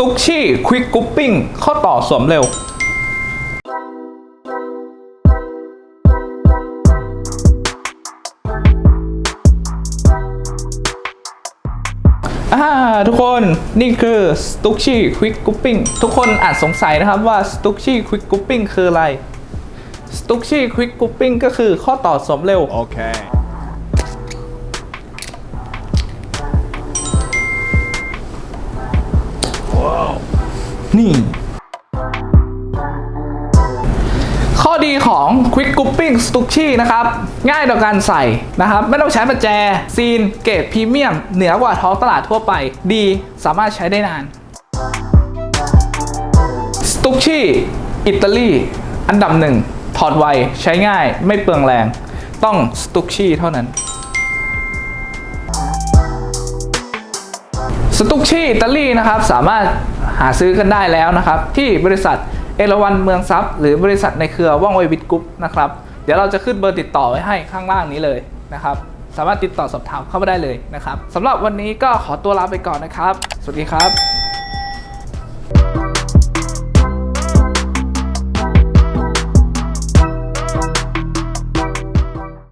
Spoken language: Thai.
ตุกชี่ควิกกรุปปิ้งข้อต่อสวมเร็วอ่าทุกคนนี่คือสตุกชี่ควิกกรุปปิ้งทุกคนอาจสงสัยนะครับว่าสตุกชี่ควิกกรุปปิ้งคืออะไรสตุกชี่ควิกกรุปปิ้งก็คือข้อต่อสวมเร็ว Okay. นี่ ข้อดีของ Quick Grouping s t u c h i นะครับ ง่ายต่อการใส่นะครับ ไม่ต้องใช้ประแจ ซีน เกรดพรีเมียม เหนือกว่าท้องตลาดทั่วไป ดีสามารถใช้ได้นาน s t u c h i อิตาลี อันดับหนึ่ง ถอดไว ใช้ง่าย ไม่เปลืองแรง ต้อง s t u c h i เท่านั้นสตุกชี่อิตาลีนะครับ สามารถ หาซื้อกันได้แล้วนะครับ ที่บริษัทเอราวันเมืองทรัพย์หรือบริษัทในเครือว่องไววิทกรุ๊ปนะครับเดี๋ยวเราจะขึ้นเบอร์ติดต่อไว้ให้ข้างล่างนี้เลยนะครับสามารถติดต่อสอบถามเข้ามาได้เลยนะครับสำหรับวันนี้ก็ขอตัวลาไปก่อนนะครับ สวัสดีครับ